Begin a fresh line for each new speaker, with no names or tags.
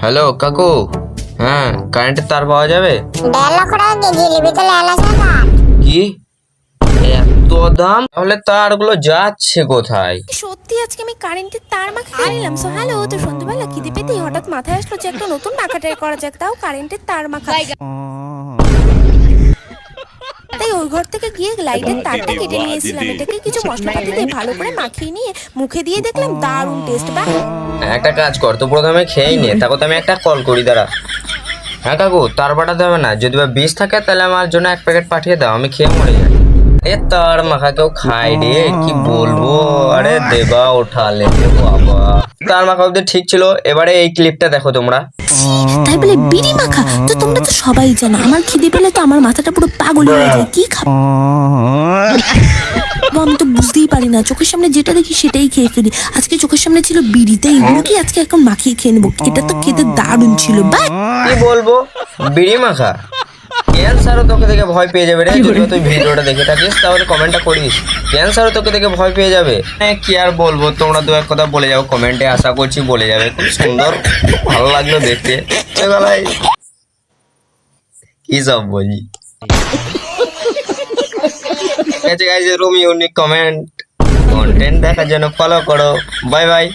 Hello কাকু। হ্যাঁ কারেন্টের তার পাওয়া যাবে?
দেড় লক্ষ টাকা কেজি নিবি তো লেলা
কি? এত দাম? তাহলে তারগুলো যাচ্ছে কোথায়?
সত্যি আজকে আমি কারেন্টের তার মাখা খেয়ে নিলাম সো হ্যালো তো সন্ধ্যাবেলা খিদে পেতেই হঠাৎ মাথায় আসলো যে একটা নতুন মাখাটাই করা যাক। তাও কারেন্টের তার মাখা। ওই ঘর থেকে গিয়ে লাইটের তারটা কেটে নিয়ে এসেছিলাম এটাকে কিছু মশলাপাতি দিয়ে ভালো করে মাখিয়ে নিয়ে মুখে দিয়ে দেখলাম দারুণ টেস্ট বা
একটা কাজ কর তো প্রথমে খেয়েই নে তারপর তো আমি একটা কল করি দাঁড়া। হ্যাঁ কাকু তার পাঠাতে হবে না। যদি বা বিষ থাকে তাহলে আমার জন্য এক প্যাকেট পাঠিয়ে দাও আমি খেয়ে মরে যাই। এ তার মাখা কেউ খাই রে কি বলব? আরে দেবা ওঠালে বাবা। তার মাখা অব্দি ঠিক ছিল এবারে এই ক্লিপটা দেখো তোমরা।
তাই বলে বিড়ি মাখা? তো তোমরা তো সবাই জানো আমার খিদে পেলে তো আমার মাথাটা পুরো পাগল হয়ে যায় কি খাব? আমি তো বুঝতেই পারি না চোখের সামনে যেটা দেখি সেটাই খেয়ে ফেলি। আজকে চোখের সামনে ছিল বিড়ি তাই এগুলো কি আজকে এখন মাখিয়ে খেয়ে নেব? এটা তো খেতে দারুণ ছিল বা
কি বলব? বিড়ি মাখা? ক্যান্সারও তোকে দেখে ভয় পেয়ে যাবে রে? যদি তুই ভিডিওটা দেখে থাকিস তাহলে কমেন্টটা করিস। ক্যান্সারও তোকে দেখে ভয় পেয়ে যাবে? হ্যাঁ কি আর বলব? তোমরা দু এক কথা বলে যাও কমেন্টে আশা করছি বলে যাবে। খুব সুন্দর ভালো লাগল দেখতে। এবেলায় কি সব বলি? ইউনিক কমেন্ট কন্টেন্ট দেখার জন্য ফলো করো। Bye bye